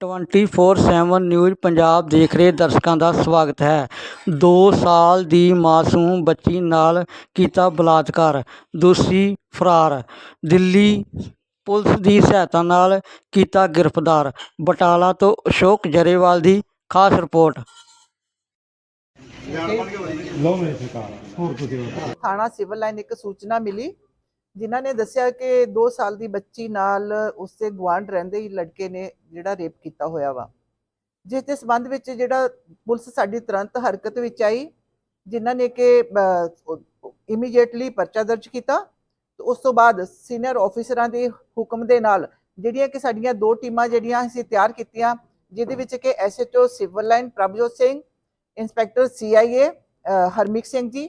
24/7 news Punjab ਦੇਖ ਰਹੇ ਦਰਸ਼ਕਾਂ ਦਾ ਸਵਾਗਤ ਹੈ। 2 ਸਾਲ ਦੀ ਮਾਸੂਮ ਬੱਚੀ ਨਾਲ ਕੀਤਾ ਬਲਾਤਕਾਰ ਦੋਸ਼ੀ ਫਰਾਰ। ਦਿੱਲੀ ਪੁਲਿਸ ਦੀ ਸਹਾਇਤਾ ਨਾਲ ਕੀਤਾ ਗ੍ਰਿਫਤਾਰ ਬਟਾਲਾ ਤੋਂ ਅਸ਼ੋਕ ਜਰੇਵਾਲ ਦੀ ਖਾਸ ਰਿਪੋਰਟ। ਥਾਣਾ ਸਿਵਲ ਲਾਈਨ ਇੱਕ ਸੂਚਨਾ ਮਿਲੀ ਜਿਨ੍ਹਾਂ ਨੇ ਦੱਸਿਆ ਕਿ 2 ਸਾਲ ਦੀ ਬੱਚੀ ਨਾਲ ਉਸਦੇ ਗੁਆਂਢ ਰਹਿੰਦੇ ਹੀ ਲੜਕੇ ਨੇ ਜਿਹੜਾ ਰੇਪ ਕੀਤਾ ਹੋਇਆ ਵਾ। ਜਿਸ ਦੇ ਸੰਬੰਧ ਵਿੱਚ ਜਿਹੜਾ ਪੁਲਿਸ ਸਾਡੀ ਤੁਰੰਤ ਹਰਕਤ ਵਿੱਚ ਆਈ, ਜਿਨ੍ਹਾਂ ਨੇ ਕਿ ਇਮੀਡੀਏਟਲੀ ਪਰਚਾ ਦਰਜ ਕੀਤਾ, ਤੇ ਉਸ ਤੋਂ ਬਾਅਦ ਸੀਨੀਅਰ ਆਫੀਸਰਾਂ ਦੇ ਹੁਕਮ ਦੇ ਨਾਲ ਜਿਹੜੀਆਂ ਕਿ ਸਾਡੀਆਂ ਦੋ ਟੀਮਾਂ ਜਿਹੜੀਆਂ ਅਸੀਂ ਤਿਆਰ ਕੀਤੀਆਂ, ਜਿਹਦੇ ਵਿੱਚ ਕਿ SHO civil line Prabhjot Singh inspector CIA Harmeet Singh ji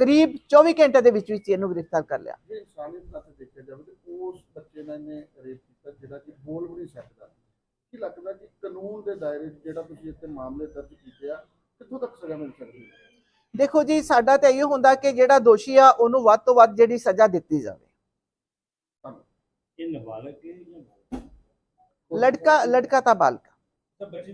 ਕਰੀਬ 24 ਘੰਟੇ ਦੇ ਵਿੱਚ ਵਿੱਚ ਇਹਨੂੰ ਗ੍ਰਿਫਤਾਰ ਕਰ ਲਿਆ। ਜੇ ਇਨਸਾਨੀਅਤ ਨਾਲ ਦੇਖਿਆ ਜਾਵੇ ਤੇ ਉਸ ਬੱਚੇ ਨਾਲ ਇਹਨੇ ਰੇਪ ਕੀਤਾ ਜਿਹੜਾ ਕਿ ਬੋਲ ਵੀ ਨਹੀਂ ਸਕਦਾ। ਕੀ ਲੱਗਦਾ ਕਿ ਕਾਨੂੰਨ ਦੇ ਦਾਇਰੇ 'ਚ ਜਿਹੜਾ ਤੁਸੀਂ ਇੱਥੇ ਮਾਮਲੇ ਦਰਜ ਕੀਤੇ ਆ ਕਿੱਥੋਂ ਤੱਕ ਸਜ਼ਾ ਮਿਲ ਸਕਦੀ ਹੈ? ਦੇਖੋ ਜੀ ਸਾਡਾ ਤਾਂ ਇਹੋ ਹੁੰਦਾ ਕਿ ਜਿਹੜਾ ਦੋਸ਼ੀ ਆ ਉਹਨੂੰ ਵੱਧ ਤੋਂ ਵੱਧ ਜਿਹੜੀ ਸਜ਼ਾ ਦਿੱਤੀ ਜਾਵੇ। ਇਹ ਨਾਬਾਲਗ ਹੈ ਜਾਂ ਲੜਕਾ ਲੜਕਾ ਤਾਂ ਬਾਲਕ ਤਾਂ ਬੱਚੇ